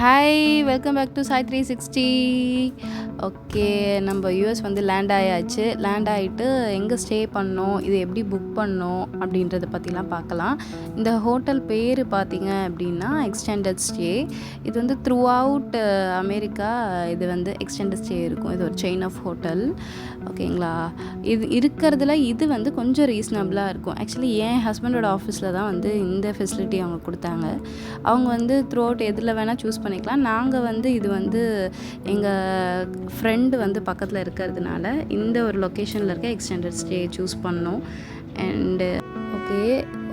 Hi welcome back to Sai three sixty okay நம்ம US வந்து land ஆயாச்சு. Land ஆகிட்டு எங்கே ஸ்டே பண்ணோம்? இது எப்படி புக் பண்ணோம்? அப்படின்றத பற்றிலாம் பார்க்கலாம். இந்த ஹோட்டல் பேர் பார்த்தீங்க அப்படின்னா எக்ஸ்டெண்டட் ஸ்டே இது வந்து த்ரூ அவுட் அமெரிக்கா இது வந்து எக்ஸ்டெண்டட் ஸ்டே இருக்கும். இது ஒரு செயின் ஆஃப் ஹோட்டல் ஓகேங்களா இது இருக்கிறதுல இது வந்து கொஞ்சம் ரீசனபிளாக இருக்கும். ஆக்சுவலி என் ஹஸ்பண்டோட ஆஃபீஸில் தான் வந்து இந்த ஃபெசிலிட்டி அவங்க கொடுத்தாங்க. அவங்க வந்து த்ரூ அவுட் எதில் வேணால் சூஸ் பண்ணிக்கலாம். நாங்கள் வந்து இது வந்து எங்கள் ஃப்ரெண்டு வந்து பக்கத்தில் இருக்கிறதுனால இந்த ஒரு லொக்கேஷனில் இருக்க எக்ஸ்டெண்டட் ஸ்டே சூஸ் பண்ணோம். அண்டு ஓகே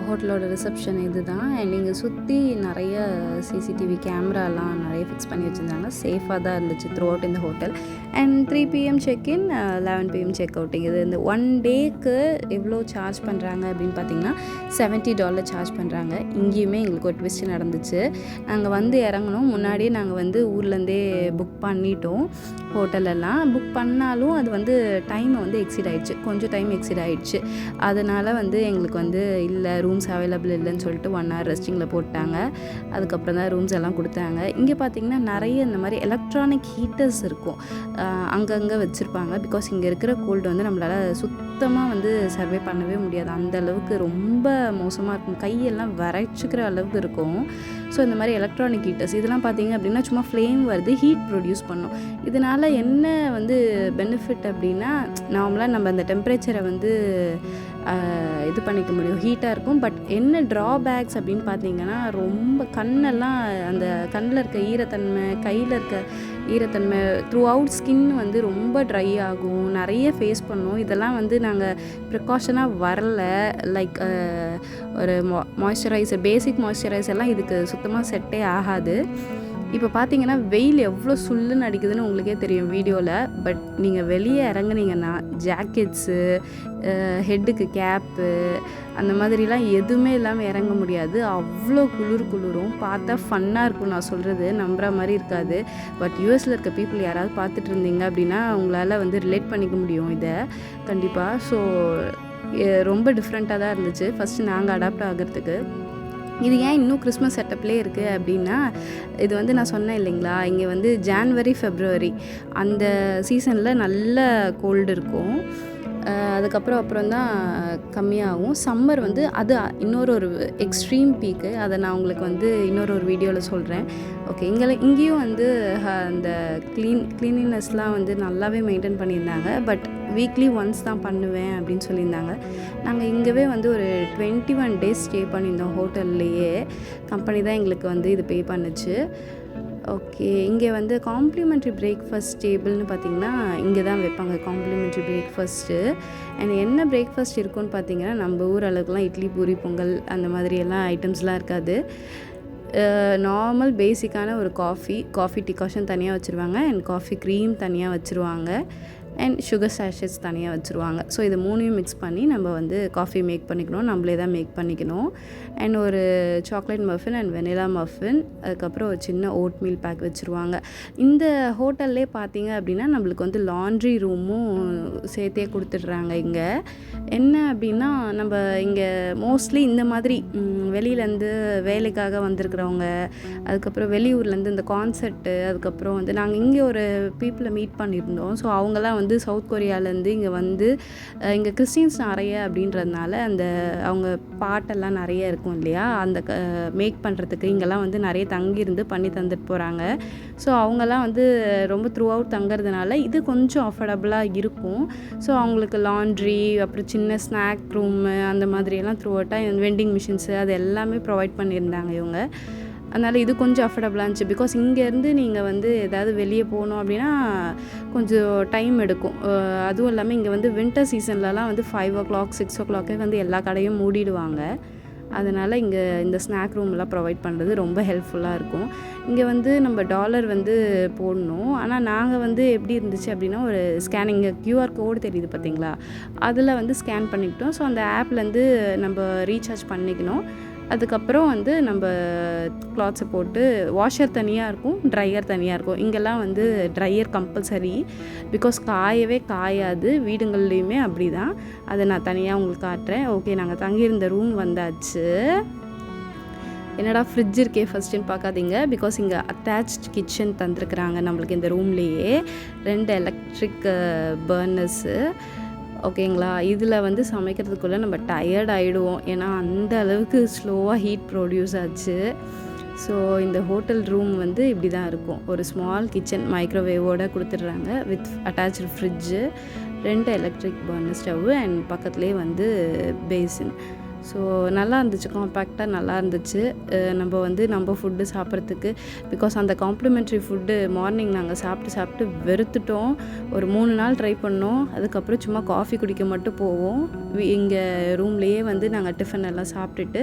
ஹோட்டலோட ரிசப்ஷன் இது தான் அண்ட் இங்கே சுற்றி நிறைய சிசிடிவி கேமராலாம் நிறைய ஃபிக்ஸ் பண்ணி வச்சுருந்தாங்க. சேஃபாக தான் இருந்துச்சு த்ரூ அவுட் இந்த hotel and three PM check in eleven PM check outing இது இந்த ஒன் டேக்கு எவ்வளோ சார்ஜ் பண்ணுறாங்க அப்படின்னு பார்த்தீங்கன்னா செவன்ட்டி டாலர் சார்ஜ் பண்ணுறாங்க இங்கேயுமே எங்களுக்கு ஒரு ட்விஸ்ட் நடந்துச்சு. நாங்கள் வந்து இறங்கணும் முன்னாடியே நாங்கள் வந்து ஊர்லேருந்தே புக் பண்ணிட்டோம் ஹோட்டலெல்லாம் புக் பண்ணாலும் அது வந்து டைமை வந்து எக்ஸிட் ஆகிடுச்சு கொஞ்சம் டைம் எக்ஸிட் ஆகிடுச்சு அதனால் வந்து எங்களுக்கு வந்து இல்லை ரூம்ஸ் அவைலபிள் இல்லைன்னு சொல்லிட்டு ஒன் ஹவர் ரெஸ்டிங்கில் போட்டாங்க. அதுக்கப்புறம் அப்புறம் தான் ரூம்ஸ் எல்லாம் கொடுத்தாங்க. இங்கே பார்த்தீங்கன்னா நிறைய இந்த மாதிரி எலக்ட்ரானிக் ஹீட்டர்ஸ் இருக்கும். அங்கங்கே வச்சுருப்பாங்க. பிகாஸ் இங்கே இருக்கிற கோல்டு வந்து நம்மளால் சுத்தமாக வந்து சர்வே பண்ணவே முடியாது. அந்த அளவுக்கு ரொம்ப மோசமாக இருக்கும். கையெல்லாம் வரைச்சிக்கிற அளவுக்கு இருக்கும். ஸோ இந்த மாதிரி எலக்ட்ரானிக் ஹீட்டர்ஸ் இதெல்லாம் பார்த்தீங்க அப்படின்னா சும்மா ஃப்ளேம் வருது ஹீட் ப்ரொடியூஸ் பண்ணும். இதனால் என்ன வந்து பெனிஃபிட் அப்படின்னா நார்மலாக நம்ம அந்த டெம்பரேச்சரை வந்து இது பண்ணிக்க முடியும். ஹீட்டாக இருக்கும். பட் என்ன ட்ராபேக்ஸ் அப்படின்னு பார்த்தீங்கன்னா ரொம்ப கண்ணெல்லாம் அந்த கண்ணில் இருக்க ஈரத்தன்மை கையில் இருக்க ஈரத்தன்மை த்ரூ அவுட் ஸ்கின் வந்து ரொம்ப ட்ரை ஆகும். நிறைய ஃபேஸ் பண்ணும். இதெல்லாம் வந்து நாங்கள் ப்ரிகாஷனாக வரல. லைக் ஒரு மா மாய்ஸ்சரைசர் பேசிக் மாய்ஸ்சரைசர்லாம் இதுக்கு சுத்தமாக செட்டே ஆகாது. இப்போ பார்த்தீங்கன்னா வெயில் எவ்வளோ சுல்லுன்னு அடிக்குதுன்னு உங்களுக்கே தெரியும் வீடியோவில் பட் நீங்கள் வெளியே இறங்குனீங்கன்னா ஜாக்கெட்ஸு ஹெட்டுக்கு கேப்பு அந்த மாதிரிலாம் எதுவுமே இல்லாமல் இறங்க முடியாது. அவ்வளோ குளிர் குளிரும். பார்த்தா ஃபன்னாக இருக்கும் நான் சொல்கிறது நம்புற மாதிரி இருக்காது. பட் யூஎஸில் இருக்க பீப்புள் யாராவது பார்த்துட்டு இருந்தீங்க அப்படின்னா உங்களால் வந்து ரிலேட் பண்ணிக்க முடியும் இதை. கண்டிப்பாக ஸோ ரொம்ப டிஃப்ரெண்ட்டாக தான் இருந்துச்சு. ஃபஸ்ட்டு நாங்கள் அடாப்ட் ஆகிறதுக்கு. இது ஏன் இன்னும் கிறிஸ்மஸ் செட்டப்லேயே இருக்குது அப்படின்னா இது வந்து நான் சொன்னேன் இல்லைங்களா? இங்கே வந்து ஜான்வரி ஃபெப்ரவரி அந்த சீசனில் நல்ல கோல்டு இருக்கும். அதுக்கப்புறம் அப்புறம் தான் கம்மியாகும். சம்மர் வந்து அது இன்னொரு ஒரு எக்ஸ்ட்ரீம் பீக்கு அதை நான் உங்களுக்கு வந்து இன்னொரு ஒரு வீடியோவில் சொல்கிறேன் ஓகே இங்கே இங்கேயும் வந்து அந்த க்ளீன் க்ளீனினஸ்லாம் வந்து நல்லாவே மெயின்டைன் பண்ணியிருந்தாங்க. பட் வீக்லி ஒன்ஸ் தான் பண்ணுவேன் அப்படின்னு சொல்லியிருந்தாங்க. நாங்கள் இங்கேவே வந்து ஒரு டுவெண்ட்டி ஒன் டேஸ் ஸ்டே பண்ணியிருந்தோம் ஹோட்டல்லையே கம்பெனி தான் எங்களுக்கு வந்து இது பே பண்ணுச்சு. ஓகே. இங்கே வந்து காம்ப்ளிமெண்ட்ரி பிரேக்ஃபாஸ்ட் டேபிள்னு பார்த்தீங்கன்னா இங்கே தான் வைப்பாங்க காம்ப்ளிமெண்ட்ரி பிரேக்ஃபாஸ்ட்டு அண்ட் என்ன பிரேக்ஃபாஸ்ட் இருக்கும்னு பார்த்தீங்கன்னா நம்ம ஊர் அளவுக்குலாம் இட்லி பூரி பொங்கல் அந்த மாதிரி எல்லாம் ஐட்டம்ஸ்லாம் இருக்காது. நார்மல் பேசிக்கான ஒரு காஃபி காஃபி டிகாஷன் தனியாக வச்சுருவாங்க. அண்ட் காஃபி க்ரீம் தனியாக வச்சுருவாங்க. அண்ட் சுகர் சாஷஸ் தனியாக வச்சுருவாங்க. ஸோ இது மூணையும் மிக்ஸ் பண்ணி நம்ம வந்து காஃபி மேக் பண்ணிக்கணும். நம்மளே தான் மேக் பண்ணிக்கணும். அண்ட் ஒரு chocolate muffin and vanilla muffin அதுக்கப்புறம் ஒரு சின்ன ஓட் மீல் பேக் வச்சுருவாங்க. இந்த ஹோட்டல்லே பார்த்தீங்க அப்படின்னா நம்மளுக்கு வந்து லாண்ட்ரி ரூமும் சேர்த்தே கொடுத்துட்றாங்க இங்கே. என்ன அப்படின்னா நம்ம இங்கே மோஸ்ட்லி இந்த மாதிரி வெளியிலேருந்து வேலைக்காக வந்திருக்கிறவங்க அதுக்கப்புறம் வெளியூர்லேருந்து இந்த கான்சர்ட்டு அதுக்கப்புறம் வந்து நாங்கள் இங்கே ஒரு பீப்புளை மீட் பண்ணியிருந்தோம். ஸோ அவங்கெல்லாம் வந்து சவுத் கொரியாவிலேருந்து இங்கே வந்து இங்கே கிறிஸ்டின்ஸ் நிறைய அப்படின்றதுனால அந்த அவங்க பாட்டெல்லாம் நிறைய இருக்கும் இல்லையா? அந்த மேக் பண்ணுறதுக்கு இங்கெல்லாம் வந்து நிறைய தங்கியிருந்து பண்ணி தந்துட்டு போகிறாங்க ஸோ அவங்கெல்லாம் வந்து ரொம்ப த்ரூ அவுட் தங்குறதுனால இது கொஞ்சம் அஃபோர்டபுளாக இருக்கும். ஸோ அவங்களுக்கு லாண்ட்ரி அப்புறம் சின்ன ஸ்நாக் ரூமு அந்த மாதிரியெல்லாம் த்ரூ அவுட்டாக வெண்டிங் மிஷின்ஸு அது எல்லாமே ப்ரொவைட் பண்ணியிருந்தாங்க இவங்க. அதனால் இது கொஞ்சம் அஃபர்டபுளாக இருந்துச்சு. பிகாஸ் இங்கேருந்து நீங்கள் வந்து ஏதாவது வெளியே போகணும் அப்படின்னா கொஞ்சம் டைம் எடுக்கும். அதுவும் இல்லாமல் இங்கே வந்து வின்டர் சீசன்லலாம் வந்து ஃபைவ் ஓ கிளாக் சிக்ஸ் ஓ கிளாக்கே வந்து எல்லா கடையும் மூடிடுவாங்க. அதனால் இங்கே இந்த ஸ்நாக் ரூம்லாம் ப்ரொவைட் பண்ணுறது ரொம்ப ஹெல்ப்ஃபுல்லாக இருக்கும். இங்கே வந்து நம்ம டாலர் வந்து போடணும். ஆனால் நாங்கள் வந்து எப்படி இருந்துச்சு அப்படின்னா ஒரு ஸ்கேனிங் க்யூஆர் கோடு தெரியுது பார்த்தீங்களா? அதில் வந்து ஸ்கேன் பண்ணிக்கிட்டோம். ஸோ அந்த ஆப்லேருந்து நம்ம ரீசார்ஜ் பண்ணிக்கணும். அதுக்கப்புறம் வந்து நம்ம கிளாத்ஸை போட்டு வாஷர் தனியாக இருக்கும் ட்ரையர் தனியாக இருக்கும். இங்கெல்லாம் வந்து ட்ரையர் கம்பல்சரி பிகாஸ் காயவே காயாது. வீடுங்கள்லேயுமே அப்படி தான் அதை நான் தனியாக உங்களுக்கு காட்டுறேன். ஓகே நாங்கள் தங்கியிருந்த ரூம் வந்தாச்சு. என்னடா ஃப்ரிட்ஜ் இருக்கே ஃபஸ்ட்டுன்னு பார்க்காதீங்க. பிகாஸ் இங்கே அட்டாச் கிச்சன் தந்துருக்குறாங்க நம்மளுக்கு இந்த ரூம்லேயே ரெண்டு எலக்ட்ரிக் பர்னர்ஸு ஓகேங்களா? இதில் வந்து சமைக்கிறதுக்குள்ளே நம்ம டயர்ட் ஆகிடுவோம் ஏன்னா அந்த அளவுக்கு ஸ்லோவாக ஹீட் ப்ரொடியூஸ் ஆச்சு. ஸோ இந்த ஹோட்டல் ரூம் வந்து இப்படி தான் இருக்கும். ஒரு ஸ்மால் கிச்சன் மைக்ரோவேவோடு கொடுத்துட்றாங்க வித் அட்டாச்சு ஃப்ரிட்ஜு ரெண்டு எலக்ட்ரிக் பர்னர் ஸ்டவ்வு அண்ட் பக்கத்துலேயே வந்து பேசின் ஸோ நல்லா இருந்துச்சு காம்பேக்டாக நல்லா இருந்துச்சு நம்ம வந்து நம்ம ஃபுட்டு சாப்பிட்றதுக்கு. பிகாஸ் அந்த காம்ப்ளிமெண்ட்ரி ஃபுட்டு மார்னிங் நாங்கள் சாப்பிட்டு சாப்பிட்டு வெறுத்துட்டோம். ஒரு மூணு நாள் ட்ரை பண்ணோம். அதுக்கப்புறம் சும்மா காஃபி குடிக்க மட்டும் போவோம். இங்கே ரூம்லேயே வந்து நாங்கள் டிஃபன் எல்லாம் சாப்பிட்டுட்டு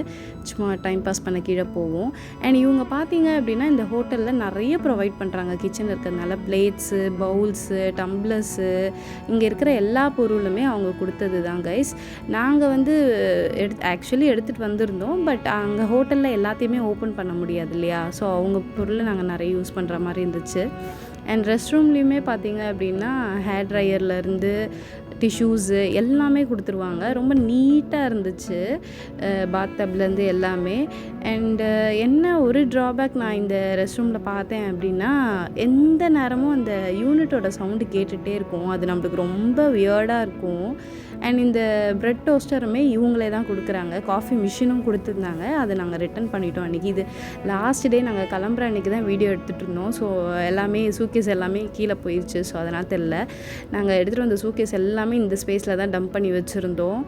சும்மா டைம் பாஸ் பண்ண கீழே போவோம். அண்ட் இவங்க பார்த்தீங்க அப்படின்னா இந்த ஹோட்டலில் நிறைய ப்ரொவைட் பண்ணுறாங்க கிச்சன் இருக்கிறதுனால பிளேட்ஸு பவுல்ஸு டம்ளர்ஸு இங்கே இருக்கிற எல்லா பொருளுமே அவங்க கொடுத்தது தான் கைஸ் நாங்கள் வந்து எடுத்து ஆக்சுவலி எடுத்துகிட்டு வந்திருந்தோம். பட் அங்கே ஹோட்டலில் எல்லாத்தையுமே ஓப்பன் பண்ண முடியாது இல்லையா? ஸோ அவங்க பொருளை நாங்கள் நிறைய யூஸ் பண்ணுற மாதிரி இருந்துச்சு. அண்ட் ரெஸ்ட் ரூம்லேயுமே பார்த்தீங்க அப்படின்னா ஹேர் ட்ரையர்லேருந்து டிஷ்யூஸு எல்லாமே கொடுத்துருவாங்க. ரொம்ப நீட்டாக இருந்துச்சு பாத் டப்லேருந்து எல்லாமே. அண்டு என்ன ஒரு ட்ராபேக் நான் இந்த ரெஸ்ட் ரூமில் பார்த்தேன் அப்படின்னா எந்த நேரமும் அந்த யூனிட்டோட சவுண்டு கேட்டுகிட்டே இருக்கும். அது நம்மளுக்கு ரொம்ப வியர்டாக இருக்கும். அண்ட் இந்த ப்ரெட் டோஸ்டருமே இவங்களே தான் கொடுக்குறாங்க. காஃபி மிஷினும் கொடுத்துருந்தாங்க. அதை நாங்கள் ரிட்டன் பண்ணிட்டோம் அன்றைக்கி இது லாஸ்ட் டே நாங்கள் கிளம்புற அன்றைக்கி தான் வீடியோ எடுத்துகிட்டு இருந்தோம். ஸோ எல்லாமே சூக்கேஸ் எல்லாமே கீழே போயிடுச்சு ஸோ அதனால் தெரில நாங்கள் எடுத்துகிட்டு வந்த சூக்கேஸ் எல்லாமே இந்த ஸ்பேஸில் தான் டம்ப் பண்ணி வச்சுருந்தோம்.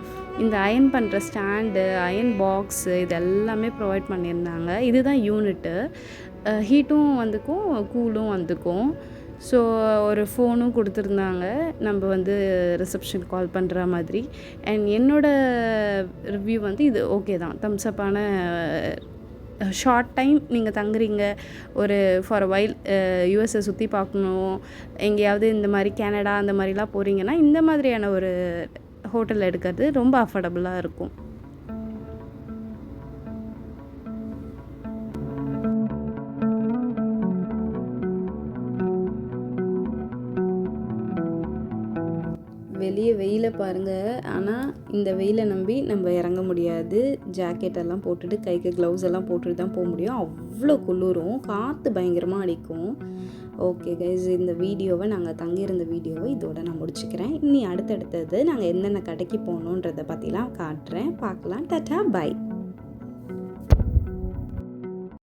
இந்த அயன் பண்ணுற ஸ்டாண்டு அயன் பாக்ஸு இது எல்லாமே ப்ரொவைட் பண்ணியிருந்தாங்க. இதுதான் யூனிட்டு ஹீட்டும் வந்துக்கும் கூலும் வந்துக்கும். ஸோ ஒரு ஃபோனும் கொடுத்துருந்தாங்க. நம்ம வந்து ரிசப்ஷன் கால் பண்ணுற மாதிரி. அண்ட் என்னோடய ரிவ்யூ வந்து இது ஓகே தான். தம்ஸ்அப்பான ஷார்ட் டைம் நீங்கள் தங்குறீங்க. ஒரு ஃபார் வைல் யூஎஸை சுற்றி பார்க்கணும். எங்கேயாவது இந்த மாதிரி கனடா அந்த மாதிரிலாம் போகிறீங்கன்னா இந்த மாதிரியான ஒரு ஹோட்டல் எடுக்கிறது ரொம்ப அஃபோர்டபுளாக இருக்கும். வெளியே வெயிலை பாருங்கள் ஆனால் இந்த வெயிலை நம்பி நம்ம இறங்க முடியாது. ஜாக்கெட் எல்லாம் போட்டுட்டு கைக்கு க்ளவுஸ் எல்லாம் போட்டுட்டு தான் போக முடியும். அவ்வளோ குளிரும். காற்று பயங்கரமாக அடிக்கும். ஓகே கைஸ் இந்த வீடியோவை நாங்கள் தங்கியிருந்த வீடியோவை இதோட நான் முடிச்சுக்கிறேன். இனி அடுத்தடுத்தது நாங்கள் என்னென்ன கடைக்கு போகணுன்றதை பற்றிலாம் காட்டுறேன். பார்க்கலாம். Ta-ta by